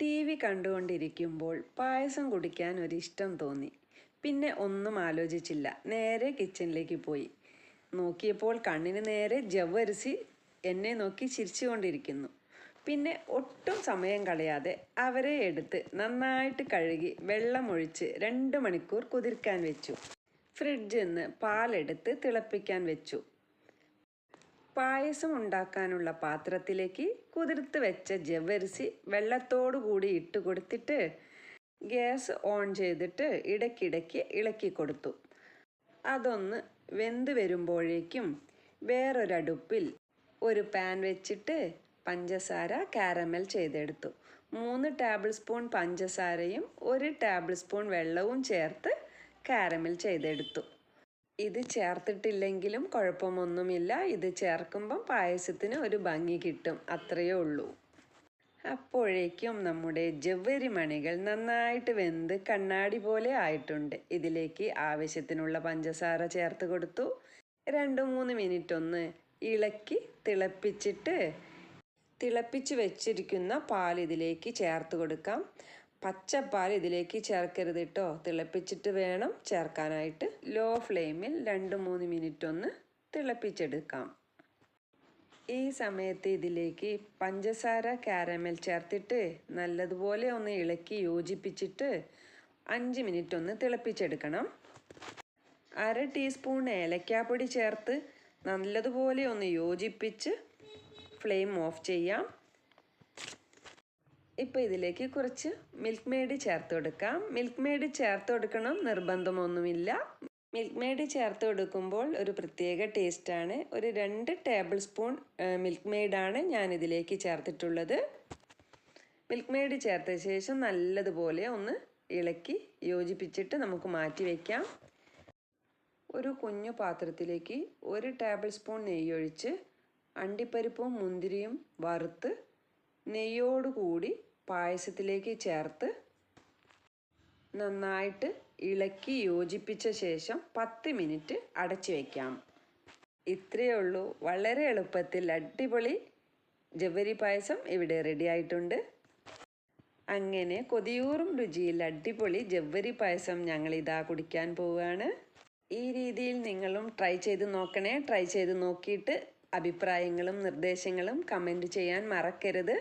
T V കണ്ടുകൊണ്ടിരിക്കുമ്പോൾ പായസം കുടിക്കാൻ ഒരിഷ്ടം തോന്നി. പിന്നെ ഒന്നും ആലോചിച്ചില്ല. നേരെ കിച്ചണിലേക്ക് പോയി. നോക്കിയപ്പോൾ കണ്ണിന് നേരെ ജവ്വരിസി എന്നെ നോക്കി ചിരിച്ചുകൊണ്ടിരിക്കുന്നു. പിന്നെ ഒട്ടും സമയം കളയാതെ അവരെ എടുത്ത് നന്നായിട്ട് കഴുകി വെള്ളമൊഴിച്ച് രണ്ട് മണിക്കൂർ കുതിർക്കാൻ വെച്ചു. ഫ്രിഡ്ജിൽ നിന്ന് പാലെടുത്ത് തിളപ്പിക്കാൻ വെച്ചു. പായസം ഉണ്ടാക്കാനുള്ള പാത്രത്തിലേക്ക് കുതിർത്ത് വെച്ച ജവ്വരിസി വെള്ളത്തോടു കൂടി ഇട്ട് കൊടുത്തിട്ട് ഗ്യാസ് ഓൺ ചെയ്തിട്ട് ഇടയ്ക്കിടയ്ക്ക് ഇളക്കി കൊടുത്തു. അതൊന്ന് വെന്ത് വരുമ്പോഴേക്കും വേറൊരടുപ്പിൽ ഒരു പാൻ വെച്ചിട്ട് പഞ്ചസാര കാരമൽ ചെയ്തെടുത്തു. മൂന്ന് ടേബിൾ സ്പൂൺ പഞ്ചസാരയും ഒരു ടേബിൾ സ്പൂൺ വെള്ളവും ചേർത്ത് കാരമൽ ചെയ്തെടുത്തു. ഇത് ചേർത്തിട്ടില്ലെങ്കിലും കുഴപ്പമൊന്നുമില്ല. ഇത് ചേർക്കുമ്പം പായസത്തിന് ഒരു ഭംഗി കിട്ടും. അത്രയേ ഉള്ളൂ. അപ്പോഴേക്കും നമ്മുടെ ജവ്വരി മണികൾ നന്നായിട്ട് വെന്ത് കണ്ണാടി പോലെ ആയിട്ടുണ്ട്. ഇതിലേക്ക് ആവശ്യത്തിനുള്ള പഞ്ചസാര ചേർത്ത് കൊടുത്തു. രണ്ട് മൂന്ന് മിനിറ്റ് ഒന്ന് ഇളക്കി തിളപ്പിച്ചിട്ട് തിളപ്പിച്ച് വെച്ചിരിക്കുന്ന പാൽ ഇതിലേക്ക് ചേർത്ത് കൊടുക്കാം. പച്ചപ്പാൽ ഇതിലേക്ക് ചേർക്കരുത് കേട്ടോ തിളപ്പിച്ചിട്ട് വേണം ചേർക്കാനായിട്ട്. ലോ ഫ്ലെയിമിൽ രണ്ട് മൂന്ന് മിനിറ്റ് ഒന്ന് തിളപ്പിച്ചെടുക്കാം. ഈ സമയത്ത് ഇതിലേക്ക് പഞ്ചസാര കാരമൽ ചേർത്തിട്ട് നല്ലതുപോലെ ഒന്ന് ഇളക്കി യോജിപ്പിച്ചിട്ട് അഞ്ച് മിനിറ്റ് ഒന്ന് തിളപ്പിച്ചെടുക്കണം. അര ടീസ്പൂൺ ഏലക്കാപ്പൊടി ചേർത്ത് നല്ലതുപോലെ ഒന്ന് യോജിപ്പിച്ച് ഫ്ലെയിം ഓഫ് ചെയ്യാം. ഇപ്പോൾ ഇതിലേക്ക് കുറച്ച് മിൽക്ക് മെയ്ഡ് ചേർത്ത് കൊടുക്കാം. മിൽക്ക് മെയ്ഡ് ചേർത്ത് കൊടുക്കണം നിർബന്ധമൊന്നുമില്ല. മിൽക്ക് മെയ്ഡ് ചേർത്ത് കൊടുക്കുമ്പോൾ ഒരു പ്രത്യേക ടേസ്റ്റാണ് ഒരു രണ്ട് ടേബിൾ സ്പൂൺ മിൽക്ക് മെയ്ഡാണ് ഞാൻ ഇതിലേക്ക് ചേർത്തിട്ടുള്ളത്. മിൽക്ക് മെയ്ഡ് ചേർത്ത ശേഷം നല്ലതുപോലെ ഒന്ന് ഇളക്കി യോജിപ്പിച്ചിട്ട് നമുക്ക് മാറ്റി വയ്ക്കാം ഒരു കുഞ്ഞു പാത്രത്തിലേക്ക് ഒരു ടേബിൾ സ്പൂൺ നെയ്യൊഴിച്ച് അണ്ടിപ്പരിപ്പും മുന്തിരിയും വറുത്ത് നെയ്യോടുകൂടി പായസത്തിലേക്ക് ചേർത്ത് നന്നായിട്ട് ഇളക്കി യോജിപ്പിച്ച ശേഷം പത്ത് മിനിറ്റ് അടച്ചു വയ്ക്കാം ഇത്രയേ ഉള്ളൂ. വളരെ എളുപ്പത്തിൽ അടിപൊളി ജവരി പായസം ഇവിടെ റെഡി ആയിട്ടുണ്ട്. അങ്ങനെ കൊതിയൂറും രുചിയിൽ അടിപൊളി ജവ്വരി പായസം ഞങ്ങൾ ഇതാ കുടിക്കാൻ പോവുകയാണ്. ഈ രീതിയിൽ നിങ്ങളും ട്രൈ ചെയ്ത് നോക്കണേ. ട്രൈ ചെയ്ത് നോക്കിയിട്ട് അഭിപ്രായങ്ങളും നിർദ്ദേശങ്ങളും കമന്റ് ചെയ്യാൻ മറക്കരുത്.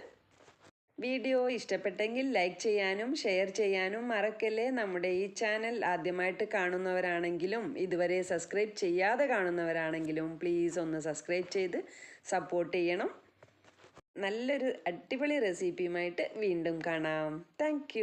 വീഡിയോ ഇഷ്ടപ്പെട്ടെങ്കിൽ ലൈക്ക് ചെയ്യാനും ഷെയർ ചെയ്യാനും മറക്കല്ലേ. നമ്മുടെ ഈ ചാനൽ ആദ്യമായിട്ട് കാണുന്നവരാണെങ്കിലും ഇതുവരെ സബ്സ്ക്രൈബ് ചെയ്യാതെ കാണുന്നവരാണെങ്കിലും പ്ലീസ് ഒന്ന് സബ്സ്ക്രൈബ് ചെയ്ത് സപ്പോർട്ട് ചെയ്യണം. നല്ലൊരു അടിപൊളി റെസിപ്പിയുമായിട്ട് വീണ്ടും കാണാം. താങ്ക്